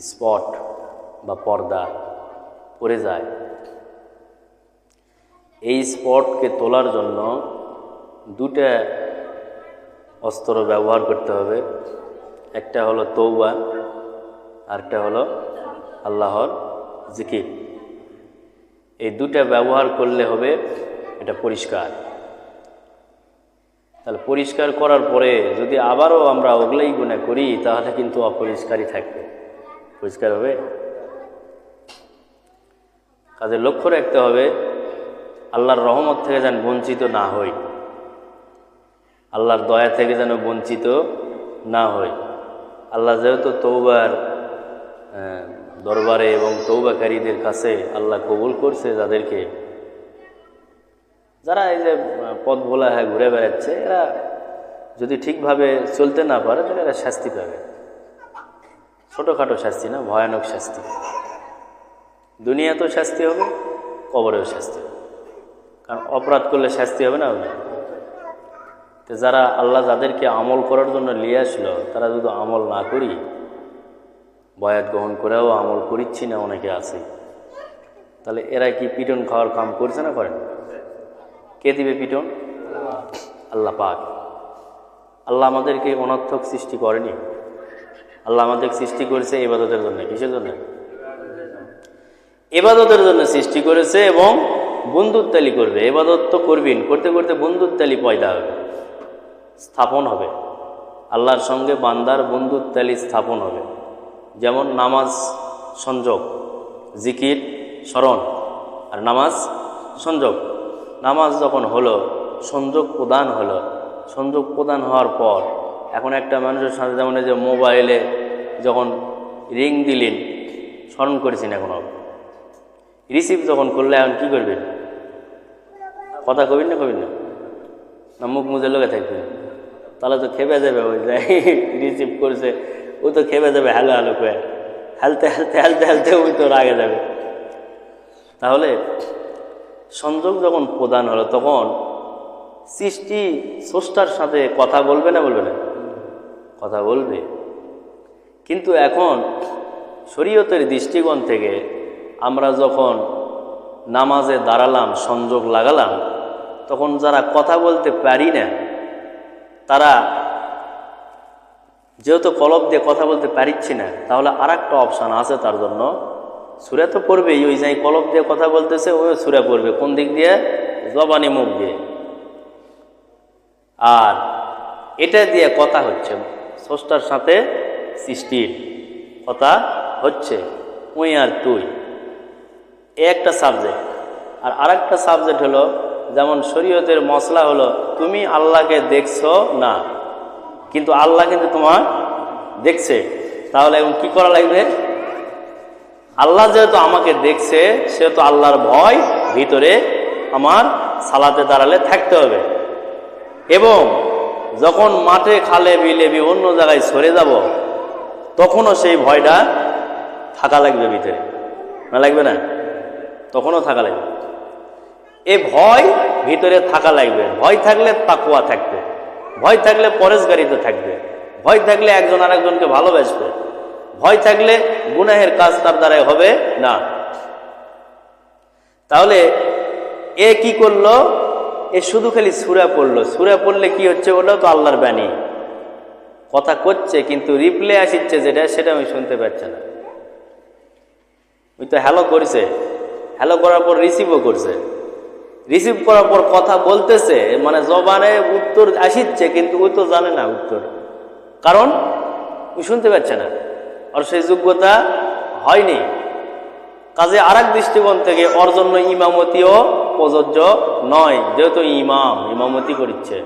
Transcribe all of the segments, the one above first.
Spot বা পর্দা পড়ে যায়। এই স্পটকে তোলার জন্য দুটা অস্ত্র ব্যবহার করতে হবে। একটা হলো তৌবা আরটা হলো আল্লাহর জিকির। এই দুটা ব্যবহার করলে হবে এটা পরিষ্কার। তাহলে পরিষ্কার করার পরে যদি আবারও আমরা ওগুলাই গুণা করি, তাহলে কিন্তু অপরিষ্কারই থাকবে। পরিষ্কার হবে। কাজে লক্ষ্য রাখতে হবে, আল্লাহর রহমত থেকে যেন বঞ্চিত না হই। আল্লাহর দয়া থেকে যেন বঞ্চিত না হই। আল্লাহ যেহেতু তৌবার দরবারে এবং তৌবাকারীদের কাছে আল্লাহ কবুল করছে যাদেরকে, যারা এই যে, পথ ভোলা হ্যাঁ ঘুরে বেড়াচ্ছে, এরা যদি ঠিকভাবে চলতে না পারে, তাহলে এরা শাস্তি পাবে। ছোটোখাটো শাস্তি না, ভয়ানক শাস্তি। দুনিয়াতেও শাস্তি হবে, কবরেও শাস্তি হবে। কারণ অপরাধ করলে শাস্তি হবে না তো যারা আল্লাহ যাদেরকে আমল করার জন্য নিয়ে আসলো, তারা যদি আমল না করি, বয়াত গ্রহণ করেও আমল করিচ্ছি না অনেকে আছে। তাহলে এরা কি পিটন খাওয়ার কাম করছে না করেন? কে দিবে পিটন? আল্লাহ পাক। আল্লাহ আমাদেরকে অনর্থক সৃষ্টি করেনি। আল্লাহ আমাদের সৃষ্টি করেছে এবাদতের জন্য, কিসের জন্য? এবাদতের জন্য সৃষ্টি করেছে এবং বন্ধুত্বালি করবে। এবাদত তো করবেন করতে করতে বন্ধুত্বালি পয়দা হবে, স্থাপন হবে। আল্লাহর সঙ্গে বান্দার বন্ধুত্বালি স্থাপন হবে। যেমন নামাজ সংযোগ, জিকির, স্মরণ, আর নামাজ সংযোগ। নামাজ যখন হলো, সংযোগ প্রদান হলো, সংযোগ প্রদান হওয়ার পর এখন একটা মানুষের সাথে যেমন যে মোবাইলে যখন রিং দিলেন, স্মরণ করেছেন এখন। রিসিভ যখন করলে এখন কী করবেন? কথা কবেন না কবেন না? না, মুখ মুজে লোকে থাকবেন। তাহলে তো খেপে যাবে ওই যে রিসিভ করছে, ও তো খেপে যাবে হ্যালো হ্যালো করে। হেলতে হেলতে হেলতে হেলতে ওই তো রাগে যাবে। তাহলে সংযোগ যখন প্রদান হলো, তখন সৃষ্টি স্রষ্টার সাথে কথা বলবে না বলবে না? কথা বলবে। কিন্তু এখন শরীয়তের দৃষ্টিকোণ থেকে আমরা যখন নামাজে দাঁড়ালাম, সংযোগ লাগালাম, তখন যারা কথা বলতে পারি না, তারা যেহেতু কলব দিয়ে কথা বলতে পারিচ্ছি না, তাহলে আর একটা অপশান আছে তার জন্য। সুরে তো পড়বেই, ওই যাই কলব দিয়ে কথা বলতেছে, ওই সুরে পড়বে। কোন দিক দিয়ে? জবানি মুখ দিয়ে। আর এটা দিয়ে কথা হচ্ছে। স্রষ্টার সাথে সৃষ্টির কথা হচ্ছে, উই আর তুই একটা সাবজেক্ট আর আরেকটা সাবজেক্ট হলো, যেমন শরীয়তের মশলা হলো, তুমি আল্লাহকে দেখছ না। কিন্তু আল্লাহ কিন্তু তোমার দেখছে। তাহলে এখন কি করা লাগবে? আল্লাহ যেহেতু আমাকে দেখছে, সেহেতু আল্লাহর ভয় ভিতরে আমার সালাতে দাঁড়ালে থাকতে হবে। এবং যখন মাঠে খালে বিলে বি অন্য জায়গায় সরে যাব, তখনও সেই ভয়টা থাকা লাগবে ভিতরে। না লাগবে না? তখনও থাকা লাগবে। এ ভয় ভিতরে থাকা লাগবে। ভয় থাকলে তাকুয়া থাকবে। ভয় থাকলে পরেশগারিতে থাকবে। ভয় থাকলে একজন আর একজনকে ভালোবাসবে। ভয় থাকলে গুনাহের কাজ তার দ্বারাই হবে না। তাহলে এ কি করল? এ শুধু খালি সুরা পড়ল। সুরা পড়লে কি হচ্ছে ওটাও তো? আল্লাহর বাণী। কথা করছে, কিন্তু রিপ্লে আসিচ্ছে যেটা, সেটা আমি শুনতে পাচ্ছি না। ওই তো হ্যালো করছে। হ্যালো করার পর রিসিভও করছে। রিসিভ করার পর কথা বলতেছে মানে জবানে উত্তর আসিচ্ছে, কিন্তু ও তো জানে না উত্তর। কারণ ও শুনতে পাচ্ছে না। আর সেই যোগ্যতা হয়নি। কাজে আর এক দৃষ্টিকোণ থেকে ওর জন্য ইমামতিও প্রযোজ্য নয়, যেহেতু ইমাম, ইমামতি করিচ্ছে।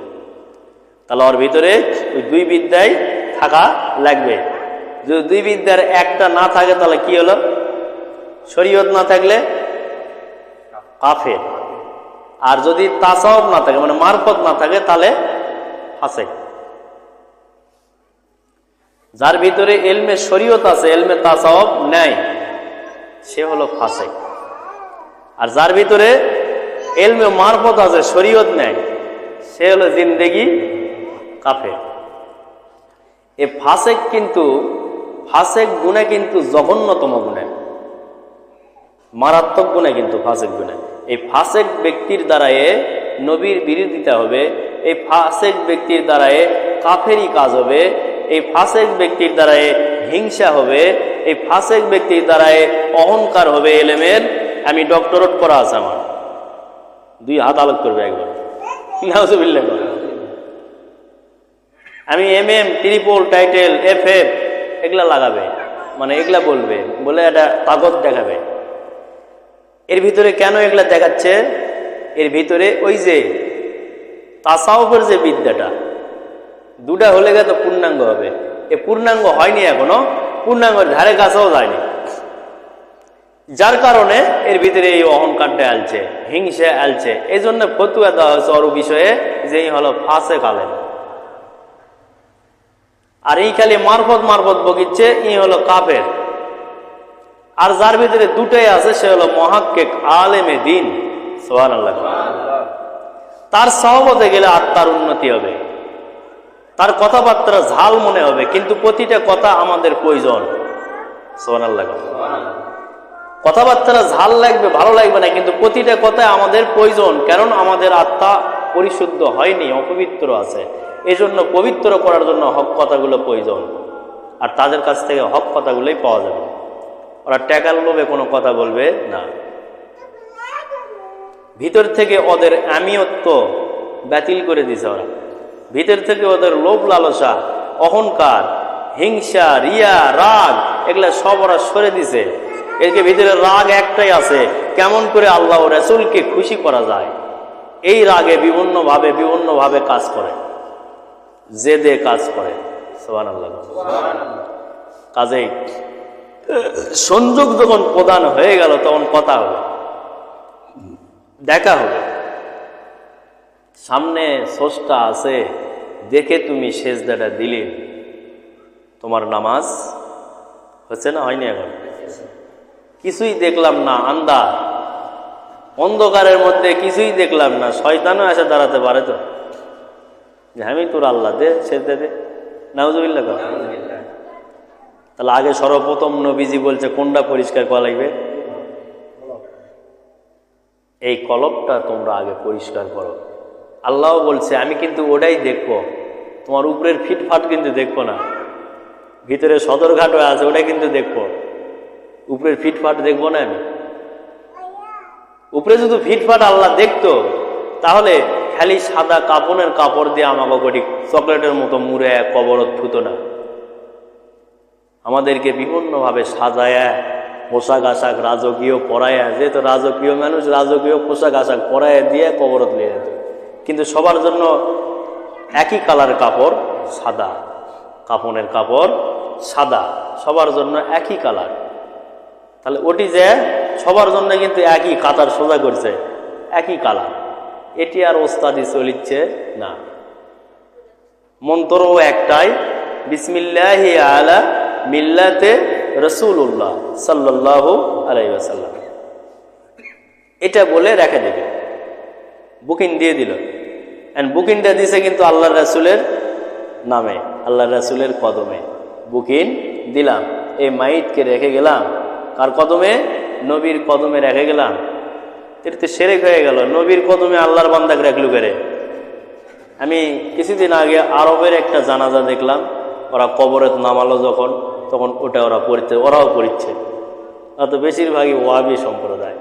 তাহলে ওর ভিতরে ওই দুই বিদ্যায় থাকা লাগবে। যদি দুই বিদ্যার একটা না থাকে, তাহলে কি হলো? শরীয়ত না থাকলে কাফের। আর যদি তাসাওব না থাকে মানে মারফত না থাকে, তাহলে ফাসেক। যার ভিতরে এলমে শরীয়ত আছে, এলমে তাসাওব নেয় সে হলো ফাসেক। আর যার ভিতরে এলমে মারফত আছে, শরীয়ত নেয় সে হলো জিন্দেগি কাফের। এ ফাসেক কিন্তু, ফাসেক গুণে কিন্তু জঘন্যতম গুণে। মারাত্মক গুণে কিন্তু ফাসেক গুণে। এই ফাসেক ব্যক্তির দ্বারায় নবীর বিরোধিতা হবে, এই ফাসেক ব্যক্তির দ্বারায় কাফেরই কাজ হবে, এই ফাসেক ব্যক্তির দ্বারায় হিংসা হবে এই ফাসেক ব্যক্তির দ্বারায় অহংকার হবে এলেমের। আমি ডক্টরেট করা আছে আমার। দুই হাত আলোক করবে একবার। নাউজুবিল্লাহ। আমি M M triple title F F এগুলা লাগাবে। মানে এগুলা বলবে। বলে একটা তাগত দেখাবে। এর ভিতরে কেন এগুলা দেখাচ্ছে? এর ভিতরে ওই যে তাসাউফের যে বিদ্যাটা, দুটা হলে গেলে তো পূর্ণাঙ্গ হবে। এ পূর্ণাঙ্গ হয়নি এখনও। পূর্ণাঙ্গের ধারে কাছেও যায়নি। যার কারণে এর ভিতরে এই অহংকারটা আলছে, হিংসা আলছে। এই জন্য ফতুয়া দেওয়া হয়েছে অরু বিষয়ে যে হলো ফাঁসে কালেন আর এই খালি মারফত মারফত বকিচ্ছে ই হলো কাপের আর যার ভিতরে দুটাই আছে, সে হলো মহাক্কেক আলেমে দিন। সোহান তার সহমতে গেলে আত্মার উন্নতি হবে। তার কথাবার্তা ঝাল মনে হবে, কিন্তু প্রতিটা কথা আমাদের প্রয়োজন। সোহান আল্লাহ কথাবার্তা ঝাল লাগবে, ভালো লাগবে না, কিন্তু প্রতিটা কথা আমাদের প্রয়োজন, কারণ আমাদের আত্মা পরিশুদ্ধ হয়নি, অপবিত্র আছে। এই জন্য পবিত্র করার জন্য হক কথাগুলো প্রয়োজন, আর তাদের কাছ থেকে হক কথাগুলোই পাওয়া যাবে। ওরা ট্যাকার লোভে কোনো কথা বলবে না। ভিতর থেকে ওদের আমিয়ত্ব বাতিল করে দিছে ওরা। ভিতর থেকে ওদের লোভ লালসা, অহংকার, হিংসা, রিয়া, রাগ, এগুলো সব ওরা সরে দিছে। এদিকে ভিতরে রাগ একটাই আছে, কেমন করে আল্লাহ রসুলকে খুশি করা যায়। এই রাগে বিভিন্নভাবে বিভিন্নভাবে কাজ করে। জেদে কাজ করে। আল্লাহ কাজেই, সংযোগ যখন প্রদান হয়ে গেল, তখন কথা হবে। দেখা হবে। সামনে সোসটা আছে, দেখে তুমি সেজদাটা দিলে। তোমার নামাজ হচ্ছে না, হয়নি এখন? কিছুই দেখলাম না আন্দা অন্ধকারের মধ্যে কিছুই দেখলাম না, শয়তানও এসে দাঁড়াতে পারে তো। যে আমি তোর আল্লাহ, দে, সেজদা দে। নাউজুবিল্লা কর। তাহলে আগে সর্বপ্রথম নবীজি বলছে, কোনটা পরিষ্কার করা লাগবে? এই কলবটা তোমরা আগে পরিষ্কার করো। আল্লাহ বলছে, আমি কিন্তু ওটাই দেখব। তোমার উপরের ফিটফাট কিন্তু দেখব না। ভিতরে সদরঘাট হয়ে আছে ওটা কিন্তু দেখব। উপরের ফিটফাট দেখব না আমি? উপরে যদি ফিটফাট আল্লাহ দেখতো, তাহলে খালি সাদা কাপনের কাপড় দিয়ে আমাকে কটি চকলেটের মতো মুড়ে কবরত থুতো না। আমাদেরকে বিভিন্নভাবে সাজায়া, পোশাক আশাক রাজকীয় পরায়া, যেহেতু রাজকীয় মানুষ, রাজকীয় পোশাক আশাক পরায়া দিয়ে কবরত নিয়ে যেত। কিন্তু সবার জন্য একই কালার কাপড়, সাদা। কাপনের কাপড়, সাদা। সবার জন্য একই কালার। তাহলে ওটি যে সবার জন্য কিন্তু একই, কাতার সোজা করছে। একই কালার। এটি আর ওস্তাদি চলিচ্ছে না। মন্ত্রও একটাই, বিসমিল্লাহ আলা মিল্লাতে রসুল্লাহ সাল্লাহ আলাইসাল্লাম এটা বলে রেখে দেবে। বুকিং দিয়ে দিল। অ্যান্ড বুকিংটা দিছে কিন্তু আল্লাহ রাসুলের নামে আল্লাহ রাসুলের কদমে। বুকিং দিলাম। এই মাইটকে রেখে গেলাম। কার কদমে? নবীর কদমে রেখে গেলাম। এটা তো সেরেক হয়ে গেল। নবীর কদমে আল্লাহর বান্দাকে রাখলু করে? আমি কিছুদিন আগে আরবের একটা জানাজা দেখলাম। ওরা কবরে নামালো যখন, তখন ওটা ওরা পড়তে, ওরাও পড়িচ্ছে। অত বেশিরভাগই ওয়াবি সম্প্রদায়।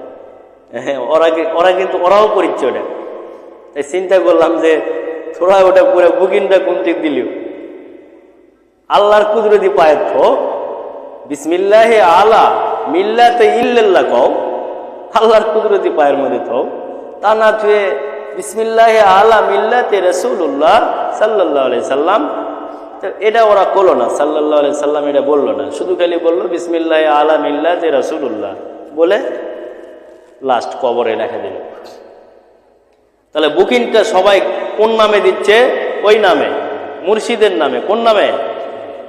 হ্যাঁ ওরা ওরা কিন্তু ওরাও পড়িচ্ছে ওটা। তাই চিন্তা করলাম যে তোরা ওটা পুরো কোন দিক দিলিও? আল্লাহর কুদরতি পায়ের থো বিসমিল্লাহে আলা মিল্লাতে ইল্লাল্লাহ কও। আল্লাহর কুদরতি পায়ের মধ্যে থো তা না তুই বিসমিল্লাহে আলা মিল্লাতে রসুল্লাহ সাল্লাহ সাল্লাম। তো এটা ওরা করল না সাল্লাহ সাল্লাম এটা বলল না। শুধু খালি বলল বিসমিল্লাহ আলা মিল্লাতে রসুল্লাহ বলে লাস্ট কবরে রেখে দিল। তাহলে বুকিংটা সবাই কোন নামে দিচ্ছে? ওই নামে। মুর্শিদের নামে। কোন নামে?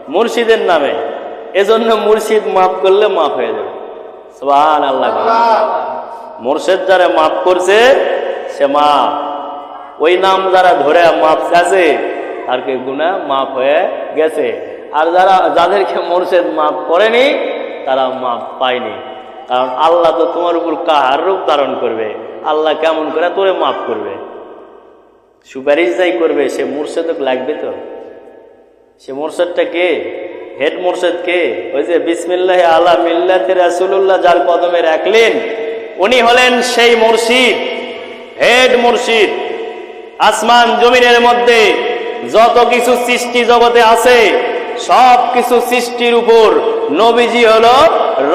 মুর্শিদের নামে। এজন্য মুর্শিদ মাফ করলে মাফ হয়ে যাবে। সুবহান আল্লাহ মুর্শিদ যারা মাফ করছে, সে মাফ। ওই নাম যারা ধরে মাফ আছে আর কে গুণা মাফ হয়ে গেছে। আর যারা, যাদেরকে মোর্শেদ মাফ করেনি, তারা মাফ পায়নি। কারণ আল্লাহ তো তোমার উপর কাহার রূপ ধারণ করবে? আল্লাহ কেমন করে? তোরে মাফ করবে। সুপারিশ যাই করবে, সে মুর্শেদক লাগবে তো? সে মোরশেদটা কে? হেড মোরশেদ কে? ওই যে বিসমিল্লাহ আলা মিল্লাতে রাসুল্লাহ যার কদমে রাখলেন, উনি হলেন সেই মুর্শিদ, হেড মুর্শিদ। আসমান জমিনের মধ্যে যত কিছু সৃষ্টি জগতে আছে সব কিছু সৃষ্টির উপর নবীজি হল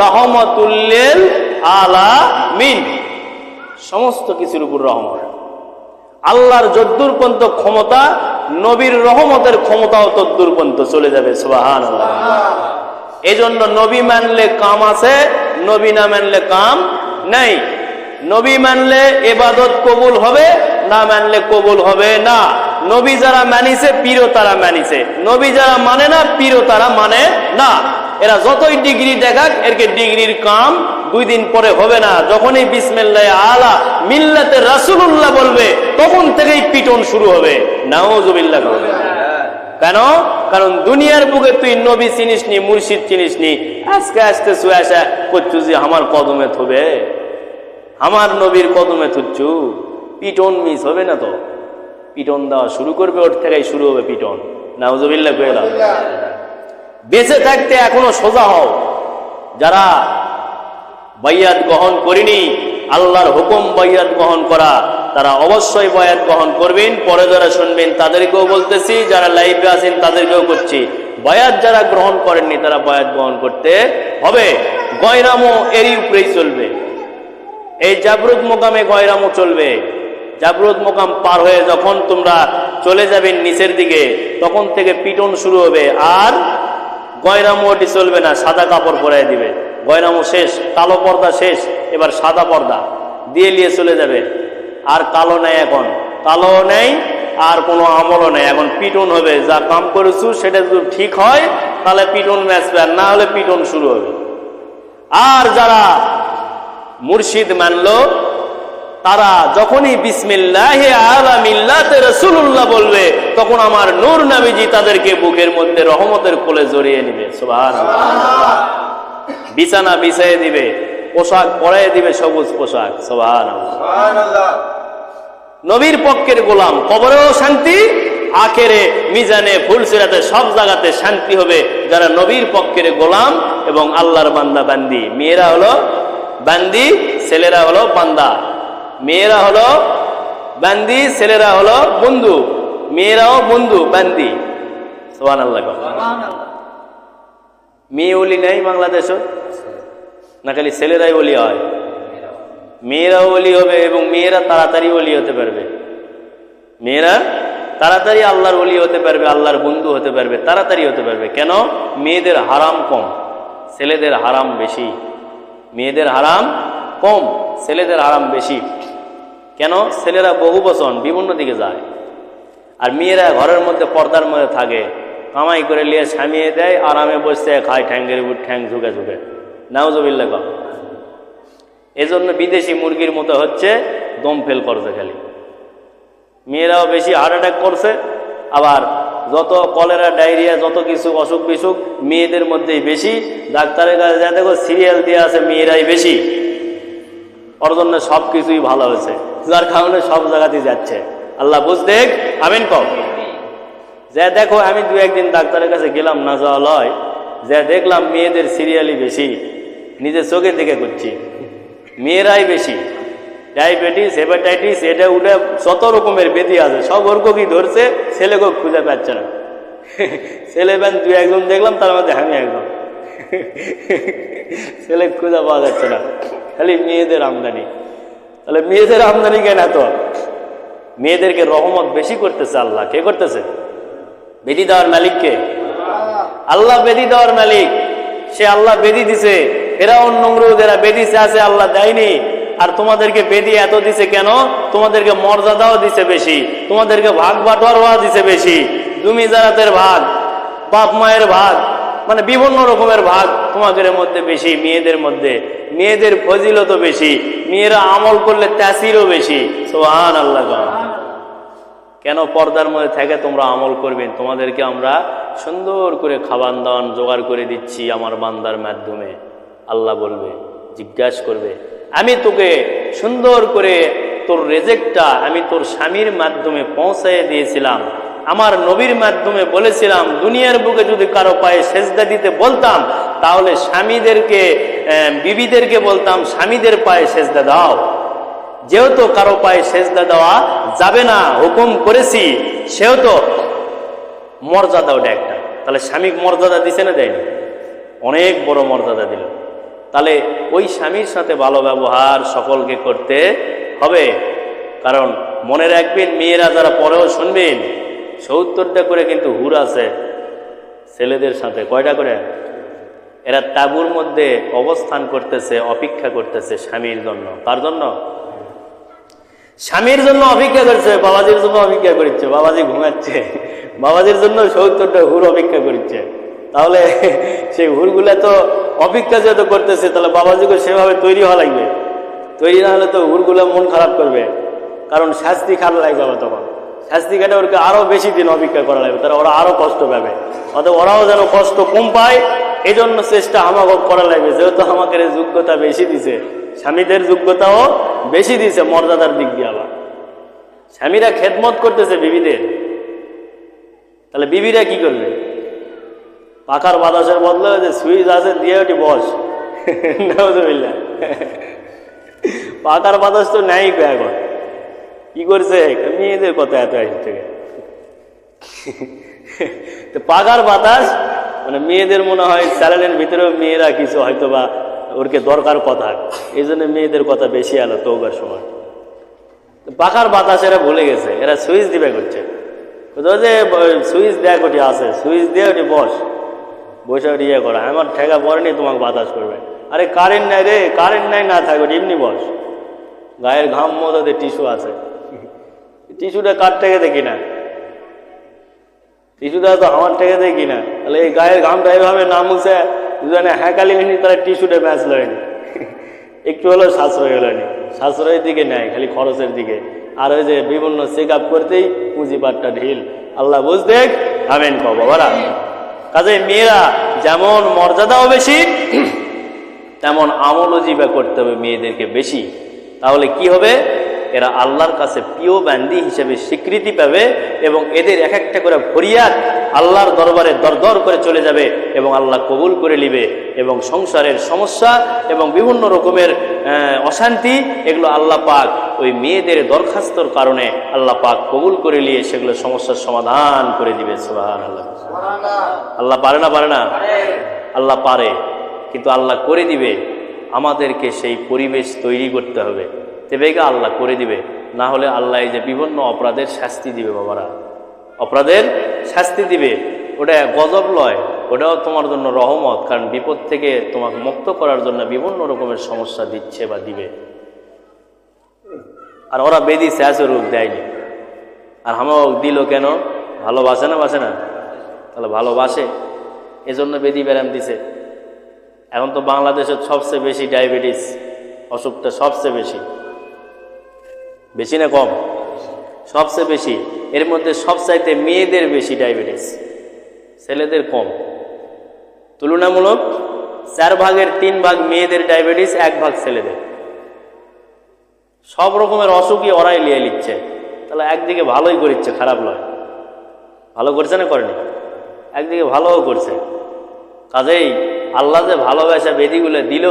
রহমতুল্লেল আলা মিন সমস্ত কিছুর উপর রহমত। আল্লাহর যদ্দুর পর্যন্ত ক্ষমতা, নবীর রহমতের ক্ষমতাও তদ্দুর পর্যন্ত চলে যাবে সুবাহান এই জন্য নবী মানলে কাম আছে, নবী না মানলে কাম নেই। নবী মানলে এবাদত কবুল হবে, না মানলে কবুল হবে না। নবী যারা মানিছে, পীরও তারা মানিছে। নবী যারা মানে না, পীরও তারা মানে না। এরা যতই ডিগ্রি দেখাক, এরকে ডিগ্রির কাম দুই দিন পরে হবে না। যখনই বিসমিল্লাহ আলা মিল্লাতে রাসূলুল্লাহ বলবে, তখন থেকেই পিটন শুরু হবে। নাউজুবিল্লাহ করবে কেন? কারণ দুনিয়ার বুকে তুই নবী চিনিস নি, মুর্শিদ চিনিস নি। আজকে শুয়ে আসা করছু যে আমার কদমে থবে। আমার নবীর কদমে থুচ্ছু। পিটন মিস হবে না তো? পিটন দেওয়া শুরু করবে, ওর থেকেই শুরু হবে পিটন। নাউজুবিল্লাহ কইলাম। বেঁচে থাকতে এখনও সোজা হও। যারা বাইয়াত গ্রহণ করিনি, আল্লাহর হুকুম বাইয়াত গ্রহণ করা, তারা অবশ্যই বয়াত গ্রহণ করবেন। পরে যারা শুনবেন, তাদেরকেও বলতেছি, যারা লাইভে আছেন, তাদেরকেও করছি। বয়াত যারা গ্রহণ করেননি, তারা বয়াত গ্রহণ করতে হবে। গয়রামও এরই উপরেই চলবে। এই জাবরুদ মোকামে গয়রামও চলবে। জাবরুদ মোকাম পার হয়ে যখন তোমরা চলে যাবেন নিচের দিকে, তখন থেকে পিটন শুরু হবে। আর গয়রামো ওটি চলবে না, সাদা কাপড় পরাই দিবে। গয়রামো শেষ, কালো পর্দা শেষ, এবার সাদা পর্দা। দিয়ে নিয়ে চলে যাবে। আর কালো নেই এখন। কালো নেই, আর কোনো আমলও নেই। এখন পিটন হবে, যা কাম করেছু সেটা যদি ঠিক হয়, তাহলে পিটন ম্যাচবে আর না হলে পিটন শুরু হবে। আর যারা মুর্শিদ মানলো তারা যখনই বিসমিল্লাহ আলামিল্লাতে রসুল্লাহ বলবে তখন আমার নূর নাবিজি তাদেরকে বুকের মধ্যে রহমতের কোলে জড়িয়ে নিবে। বিছানা বিছাইয়ে দিবে পোশাক পরাইয়ে দিবে সবুজ পোশাক। নবীর পক্ষের গোলাম কবরেও শান্তি আখেরে মিজানে ফুলসিরাতে সব জায়গাতে শান্তি হবে যারা নবীর পক্ষের গোলাম এবং আল্লাহর বান্দা বান্দি মেয়েরা হলো বান্দি ছেলেরা হলো বান্দা। মেয়েরা হলো বান্দি ছেলেরা হলো বন্ধু। মেয়েরাও বন্ধু বান্দি। সোহান আল্লাহ মেয়ে ওলি নেই বাংলাদেশ। না খালি ছেলেরাই ওলি হয়। মেয়েরাও ওলি হবে এবং মেয়েরা তাড়াতাড়ি ওলি হতে পারবে। মেয়েরা তাড়াতাড়ি আল্লাহর ওলি হতে পারবে আল্লাহর বন্ধু হতে পারবে তাড়াতাড়ি হতে পারবে। কেন? মেয়েদের হারাম কম ছেলেদের হারাম বেশি। মেয়েদের হারাম কম ছেলেদের হারাম বেশি। কেন? ছেলেরা বহু বচন, বিভিন্ন দিকে যায়। আর মেয়েরা ঘরের মধ্যে পর্দার মধ্যে থাকে। কামাই করে নিয়ে সামিয়ে দেয়, আরামে বসে খায় ঠ্যাঙ্গের উপর ঠ্যাং ঝুঁকে ঝুঁকে। নাওজবিল্লা কম জন্য বিদেশি মুরগির মতো হচ্ছে, দম ফেল করছে খালি। মেয়েরাও বেশি হার্ট অ্যাটাক করছে, আবার যত কলেরা ডায়রিয়া যত কিছু অসুখ বিসুখ মেয়েদের মধ্যেই বেশি। ডাক্তারের কাছে যা দেখো সিরিয়াল দিয়ে আছে, মেয়েরাই বেশি। ওর জন্য সব কিছুই ভালো হয়েছে। যার কারণে সব জায়গাতেই যাচ্ছে। আল্লাহ বুঝ দেখ, আমিন কম যা দেখো, আমি দু একদিন ডাক্তারের কাছে গেলাম না যাওয়া লয় যা দেখলাম মেয়েদের সিরিয়ালই বেশি, নিজের চোখে দেখে করছি। মেয়েরাই বেশি। ডায়াবেটিস, হেপাটাইটিস, এটা উঠে যত রকমের বেদি আছে, সব ওরকমই ধরছে, ছেলেকেও খুঁজে পাচ্ছে না। ছেলে ব্যান দু একজন দেখলাম, তার মধ্যে আমি একজন। ছেলে খুঁজে পাওয়া যাচ্ছে না। খালি মেয়েদের আমদানি। তাহলে মেয়েদের আমদানি কেন এত? মেয়েদেরকে রহমত বেশি করতেছে আল্লাহ। কে করতেছে? বেদি দেওয়ার মালিককে। আল্লাহ বেদি দেওয়ার মালিক। সে আল্লাহ বেদি দিছে। ফেরাউন নমরুদেরা বেদিছে আছে আল্লাহ দেয়নি। আর তোমাদেরকে বেদি এত দিছে কেন? তোমাদেরকে মর্যাদাও দিছে বেশি। তোমাদেরকে ভাগ বাটোয়ারও দিছে বেশি। জমি জারাতের ভাগ বাপ মায়ের ভাগ। মানে বিভিন্ন রকমের ভাগ তোমাদের মধ্যে বেশি, মেয়েদের মধ্যে। মেয়েদের ফজিলত বেশি, মেয়েরা আমল করলে ত্যাসিরও বেশি। সোহান আল্লাহ কেন পর্দার মধ্যে থেকে তোমরা আমল করবেন তোমাদেরকে আমরা সুন্দর করে খাবার দাওয়ান জোগাড় করে দিচ্ছি আমার বান্দার মাধ্যমে। আল্লাহ বলবে, জিজ্ঞাসা করবে, আমি তোকে সুন্দর করে তোর রেজেক্টটা, আমি তোর স্বামীর মাধ্যমে পৌঁছায় দিয়েছিলাম। আমার নবীর মাধ্যমে বলেছিলাম, দুনিয়ার বুকে যদি কারও পায়ে সেজদা দিতে বলতাম, তাহলে স্বামীদেরকে বিবিদেরকে বলতাম, স্বামীদের পায়ে সেজদা দাও। যেহেতু কারও পায়ে সেজদা দেওয়া যাবে না, হুকুম করেছি, সেহেতু মর্যাদা ওটা একটা। তাহলে স্বামী মর্যাদা দিছে না দেয়নি? অনেক বড় মর্যাদা দিল। তাহলে ওই স্বামীর সাথে ভালো ব্যবহার সকলকে করতে হবে। কারণ মনে রাখবেন, মেয়েরা যারা পরেও শুনবেন সত্তরটা করে কিন্তু হুর আছে ছেলেদের সাথে। কয়টা করে? এরা তাবুর মধ্যে অবস্থান করতেছে, অপেক্ষা করতেছে স্বামীর জন্য। তার জন্য? স্বামীর জন্য অপেক্ষা করছে, বাবাজির জন্য অপেক্ষা করছে, বাবাজি ঘুমাচ্ছে, বাবাজির জন্য সত্তরটা হুর অপেক্ষা করছে। তাহলে সেই হুরগুলা তো অপেক্ষা যেহেতু করতেছে, তাহলে বাবাজিকে সেভাবে তৈরি হওয়া লাগবে। তৈরি না হলে তো হুরগুলা মন খারাপ করবে। কারণ শাস্তি খারাপ লাগবে তখন। শাস্তি খাটে ওরকে আরও বেশি দিন অপেক্ষা করা লাগবে তারা ওরা আরও কষ্ট পাবে। অতএব ওরাও যেন কষ্ট কম পায় এই জন্য চেষ্টা আমাকে করা লাগবে, যেহেতু আমাকে যোগ্যতা বেশি দিছে। স্বামীদের যোগ্যতাও বেশি দিছে মর্যাদার দিক দিয়ে আবার। স্বামীরা খেদমত করতেছে বিবিদের। তাহলে বিবিরা কি করবে? পাখার বাতাসের বদলে যে সুইচ আছে, দিয়ে ওটি বস। পাখার বাতাস তো নেই এখন। কি করছে? মেয়েদের কথা এত আসে থেকে। তো পাখার বাতাস মানে মেয়েদের মনে হয় চ্যানেলের ভিতরেও মেয়েরা কিছু হয়তো বা ওরকে দরকার কথা। এই জন্য মেয়েদের কথা বেশি আলো তৌবার সময়। পাখার বাতাস এরা ভুলে গেছে, এরা সুইচ দিবে করছে। যে সুইচ দেয় কোটি আছে, সুইচ দিয়ে ওটি, বস। বসে ওটি ইয়ে করা, আমার ঠেকা পড়েনি তোমাকে বাতাস করবে। আরে কারেন্ট নাই রে, কারেন্ট নাই না থাকবে এমনি বস। গায়ের ঘাম মধ্যে টিস্যু আছে। টিস্যুটা কার থেকে দেখি না? টিস্যুটা তো আমার থেকে দেখি না। তাহলে এই গায়ের ঘামটা এইভাবে না মুছে দুজনে হ্যাঁকালি নিনি তাহলে টিস্যুটা ম্যাচ লয়নি। একটু হলেও সাশ্রয় হলো নি সাশ্রয়ের দিকে নেয় খালি খরচের দিকে। আর ওই যে বিভিন্ন চেক আপ করতেই পুঁজিপাটটা ঢিল। আল্লাহ বুঝ দেখ, আমেন কব বাবারা কাজে মেয়েরা যেমন মর্যাদাও বেশি, তেমন আমলও জীবা করতে হবে মেয়েদেরকে বেশি। তাহলে কি হবে? এরা আল্লাহর কাছে প্রিয় ব্যান্দি হিসেবে স্বীকৃতি পাবে এবং এদের এক একটা করে ফরিয়াদ আল্লাহর দরবারে দরদর করে চলে যাবে এবং আল্লাহ কবুল করে নিবে এবং সংসারের সমস্যা এবং বিভিন্ন রকমের অশান্তি এগুলো আল্লাহ পাক ওই মেয়েদের দরখাস্তর কারণে আল্লাহ পাক কবুল করে নিয়ে সেগুলো সমস্যার সমাধান করে দিবে। সুবাহান আল্লাহ আল্লাহ পারে না পারে না? আল্লাহ পারে কিন্তু আল্লাহ করে দিবে। আমাদেরকে সেই পরিবেশ তৈরি করতে হবে। তেবেগা আল্লাহ করে দিবে। না হলে আল্লাহ এই যে বিভিন্ন অপরাধের শাস্তি দিবে বাবারা। অপরাধের শাস্তি দিবে। ওটা গজব লয়। ওটাও তোমার জন্য রহমত। কারণ বিপদ থেকে তোমাকে মুক্ত করার জন্য বিভিন্ন রকমের সমস্যা দিচ্ছে বা দিবে। আর ওরা বেদি স্যাস রূপ দেয়নি। আর আমাও দিল কেন? ভালোবাসে না বাসে না? তাহলে ভালোবাসে। এজন্য বেদি ব্যায়াম দিছে। এখন তো বাংলাদেশের সবচেয়ে বেশি ডায়াবেটিস, অসুখটা সবচেয়ে বেশি। বেশি না কম? সবচেয়ে বেশি। এর মধ্যে সবচাইতে মেয়েদের বেশি ডায়াবেটিস ছেলেদের কম। তুলনামূলক চার ভাগের তিন ভাগ মেয়েদের ডায়াবেটিস এক ভাগ ছেলেদের। সব রকমের অসুখই ওরাই লিয়ে নিচ্ছে। তাহলে একদিকে ভালোই করিচ্ছে, খারাপ নয়। ভালো করছে না করেনি? একদিকে ভালোও করছে। কাজেই আল্লাহ যে ভালোবাসা বেদিগুলো দিল,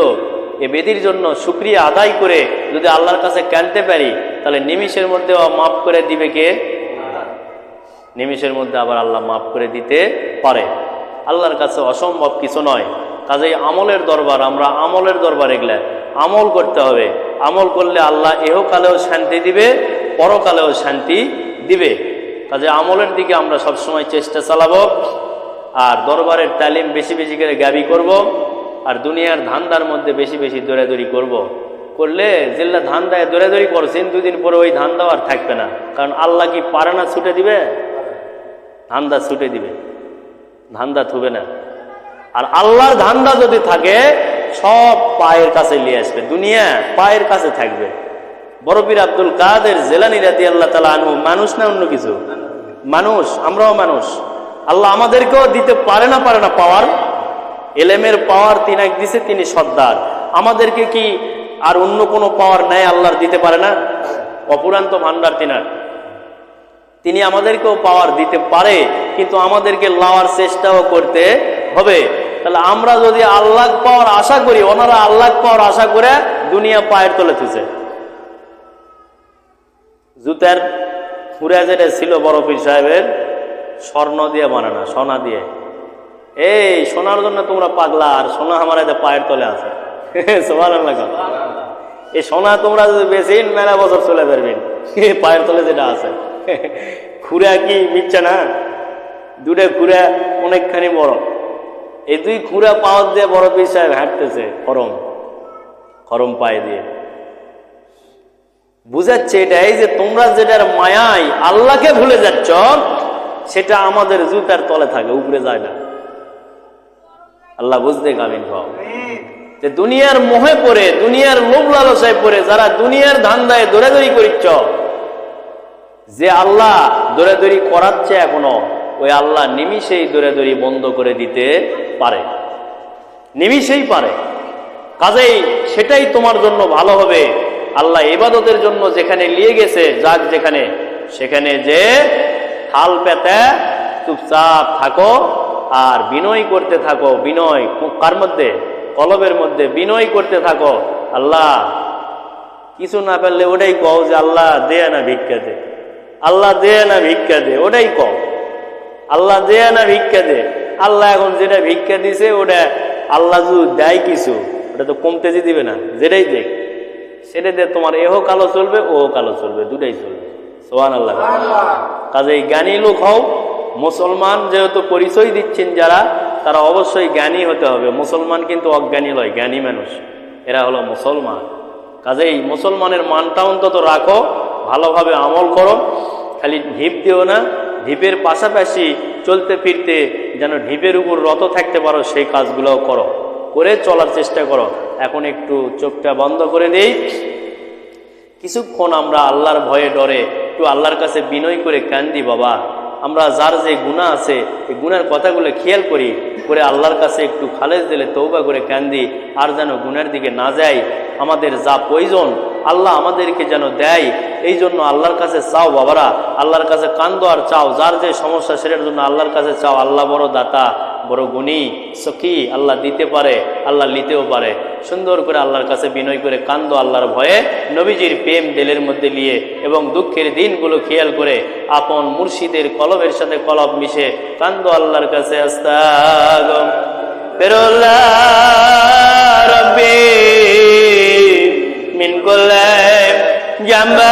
এ বেদির জন্য সুক্রিয়া আদায় করে যদি আল্লাহর কাছে কানতে পারি তাহলে নিমিষের মধ্যে মাফ করে দিবে কে? নিমিষের মধ্যে আবার আল্লাহ মাফ করে দিতে পারে। আল্লাহর কাছে অসম্ভব কিছু নয়। কাজেই আমলের দরবার, আমরা আমলের দরবার এগুলা আমল করতে হবে। আমল করলে আল্লাহ এহকালেও শান্তি দিবে, পরকালেও শান্তি দিবে। কাজে আমলের দিকে আমরা সবসময় চেষ্টা চালাবো আর দরবারের তালিম বেশি বেশি করে গাবি করব আর দুনিয়ার ধান্দার মধ্যে বেশি বেশি দৌড়াদৌড়ি করব। করলে জেল্লা ধান্দায় দৌড়াদৌড়ি করছেন দুদিন পরে ওই ধান্দাও আর থাকবে না। কারণ আল্লাহ কি পারে না ছুটে দিবে? ধান্দা ছুটে দিবে। ধান্দা থুবে না। আর আল্লাহর ধান্দা যদি থাকে, সব পায়ের কাছে নিয়ে আসবে। দুনিয়া পায়ের কাছে থাকবে। বরফির আব্দুল কাদের জেলানি রাতি আল্লাহ তালা আনহু, মানুষ না অন্য কিছু? মানুষ, আমরাও মানুষ। আল্লাহ আমাদেরকেও দিতে পারে না পারে না পাওয়ার। এলেমের পাওয়ার তিনি তিনাক দিছে, তিনি সর্দার। আমাদেরকে কি আর অন্য কোনো পাওয়ার নেয় আল্লাহর দিতে পারে না? অপুরান্ত ভান্ডার তিনার। তিনি আমাদেরকেও পাওয়ার দিতে পারে, কিন্তু আমাদেরকে লাওয়ার চেষ্টাও করতে হবে। তাহলে আমরা যদি আল্লাহ পাওয়ার আশা করি, ওনারা আল্লাহ পাওয়ার আশা করে দুনিয়া পায়ের তলে তুছে জুতার খুঁড়া যেটা ছিল বড় পীর সাহেবের, স্বর্ণ দিয়ে বানানো সোনা দিয়ে। এই, সোনার জন্য তোমরা পাগলা, আর সোনা আমার পায়ের তলে আছে। সোমান এই সোনা, তোমরা যদি বেশি মেলা বছর চলে পারবেন পায়ের তলে যেটা আছে। খুঁড়া কি মিথ্যা না? দুটা খুঁড়া অনেকখানি বড়। এই দুই খুঁড়া পাওয়ার দিয়ে বড় পীর সাহেব হাঁটতেছে খরম খরম পায়ে দিয়ে। বুঝাচ্ছে এটাই যে তোমরা যেটার মায়ায় আল্লাহকে ভুলে যাচ্ছ, সেটা আমাদের জুতার তলে থাকে, উপরে যায় না। আল্লাহ বুঝতে কামিন ভাব যে দুনিয়ার মোহে পড়ে, দুনিয়ার লোভ লালসায় পড়ে, যারা দুনিয়ার ধান্দায় দৌড়াদৌড়ি করিচ্ছ, যে আল্লাহ দৌড়াদৌড়ি করাচ্ছে এখনও, ওই আল্লাহ নিমিষেই দৌড়াদৌড়ি বন্ধ করে দিতে পারে। নিমিষেই পারে। কাজেই সেটাই তোমার জন্য ভালো হবে। আল্লাহ ইবাদতের জন্য যেখানে নিয়ে গেছে, যাক যেখানে, সেখানে যে হাল পেতে চুপচাপ থাকো আর বিনয় করতে থাকো। বিনয় কার মধ্যে? কলবের মধ্যে বিনয় করতে থাকো। আল্লাহ কিছু না পারলে ওটাই কও যে আল্লাহ দে না ভিক্ষা দে। আল্লাহ দে না ভিক্ষা দে ওটাই কও। আল্লাহ দে না ভিক্ষা দে। আল্লাহ এখন যেটা ভিক্ষা দিছে ওটা আল্লাহ যদি দেয় কিছু ওটা তো কমতেজি দিবে না যেটাই দেখ। সেটা দিয়ে তোমার এহ কালো চলবে ও কালো চলবে দুটাই চলবে। সোহান আল্লাহ কাজে জ্ঞানী লোক হও মুসলমান যেহেতু পরিচয় দিচ্ছেন যারা তারা অবশ্যই জ্ঞানী হতে হবে। মুসলমান কিন্তু অজ্ঞানী নয় জ্ঞানী মানুষ। এরা হলো মুসলমান। কাজেই মুসলমানের মানটা অন্তত রাখো, ভালোভাবে আমল করো, খালি ঢিপ দিও না, ঢিপের পাশাপাশি চলতে ফিরতে যেন ঢিপের উপর রত থাকতে পারো, সেই কাজগুলোও করো। করে চলার চেষ্টা করো। এখন একটু চোখটা বন্ধ করে দেই। কিছুক্ষণ আমরা আল্লাহর ভয়ে ডরে একটু আল্লাহর কাছে বিনয় করে কান্দি, বাবা। আমরা যার যে গুণা আছে, এই গুণার কথাগুলো খেয়াল করি, করে আল্লাহর কাছে একটু খালেজ দিলে তৌবা করে কান্দি আর যেন গুণার দিকে না যাই। আমাদের যা প্রয়োজন, আল্লাহ আমাদেরকে যেন দেয়। এই জন্য আল্লাহর কাছে চাও বাবারা, আল্লাহর কাছে কান্দো আর চাও। যার যে সমস্যা, সেটার জন্য আল্লাহর কাছে চাও। আল্লাহ বড় দাতা। বড় গুণী, সখী, আল্লাহ দিতে পারে, আল্লাহ নিতেও পারে। সুন্দর করে আল্লাহর কাছে বিনয় করে কান্দ আল্লাহর ভয়ে নবীজির প্রেম দিলের মধ্যে নিয়ে এবং দুঃখের দিনগুলো খেয়াল করে আপন মুর্শিদের কলবের সাথে কলব মিশে কান্দ আল্লাহর কাছে জাম্বা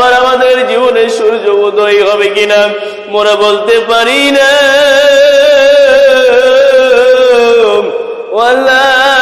আবার আমাদের জীবনে সূর্য উদয় হবে কিনা মোরা বলতে পারি না। আল্লাহ